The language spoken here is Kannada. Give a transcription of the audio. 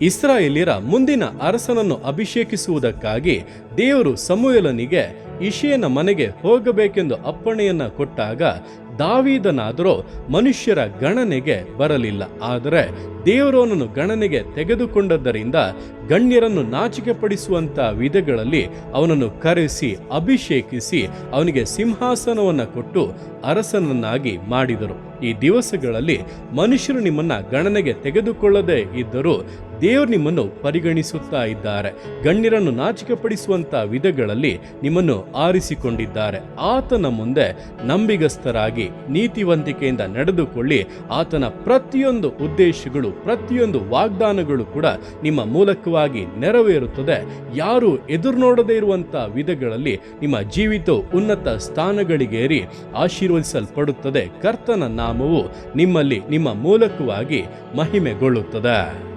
ಇಸ್ರಾಯೇಲ್ಯರ ಮುಂದಿನ ಅರಸನನ್ನು ಅಭಿಷೇಕಿಸುವುದಕ್ಕಾಗಿ ದೇವರು ಸಮುಯಲನಿಗೆ ಇಶೆಯನ ಮನೆಗೆ ಹೋಗಬೇಕೆಂದು ಅಪ್ಪಣೆಯನ್ನ ಕೊಟ್ಟಾಗ ದಾವೀದನಾದರೂ ಮನುಷ್ಯರ ಗಣನೆಗೆ ಬರಲಿಲ್ಲ. ಆದರೆ ದೇವರು ಅವನನ್ನು ಗಣನೆಗೆ ತೆಗೆದುಕೊಂಡದ್ದರಿಂದ ಗಣ್ಯರನ್ನು ನಾಚಿಕೆಪಡಿಸುವಂತ ವಿಧಗಳಲ್ಲಿ ಅವನನ್ನು ಕರೆಸಿ, ಅಭಿಷೇಕಿಸಿ, ಅವನಿಗೆ ಸಿಂಹಾಸನವನ್ನು ಕೊಟ್ಟು ಅರಸನನ್ನಾಗಿ ಮಾಡಿದರು. ಈ ದಿವಸಗಳಲ್ಲಿ ಮನುಷ್ಯರು ನಿಮ್ಮನ್ನ ಗಣನೆಗೆ ತೆಗೆದುಕೊಳ್ಳದೇ ಇದ್ದರೂ ದೇವರು ನಿಮ್ಮನ್ನು ಪರಿಗಣಿಸುತ್ತಾ ಇದ್ದಾರೆ. ಗಣ್ಯರನ್ನು ನಾಚಿಕೆಪಡಿಸುವಂಥ ವಿಧಗಳಲ್ಲಿ ನಿಮ್ಮನ್ನು ಆರಿಸಿಕೊಂಡಿದ್ದಾರೆ. ಆತನ ಮುಂದೆ ನಂಬಿಗಸ್ತರಾಗಿ ನೀತಿವಂತಿಕೆಯಿಂದ ನಡೆದುಕೊಳ್ಳಿ. ಆತನ ಪ್ರತಿಯೊಂದು ಉದ್ದೇಶಗಳು ಪ್ರತಿಯೊಂದು ವಾಗ್ದಾನಗಳು ಕೂಡ ನಿಮ್ಮ ಮೂಲಕವಾಗಿ ನೆರವೇರುತ್ತದೆ. ಯಾರು ಎದುರು ನೋಡದೇ ಇರುವಂಥ ವಿಧಗಳಲ್ಲಿ ನಿಮ್ಮ ಜೀವಿತ ಉನ್ನತ ಸ್ಥಾನಗಳಿಗೇರಿ ಆಶೀರ್ವದಿಸಲ್ಪಡುತ್ತದೆ. ಕರ್ತನ ನಾಮವು ನಿಮ್ಮಲ್ಲಿ ನಿಮ್ಮ ಮೂಲಕವಾಗಿ ಮಹಿಮೆಗೊಳ್ಳುತ್ತದೆ.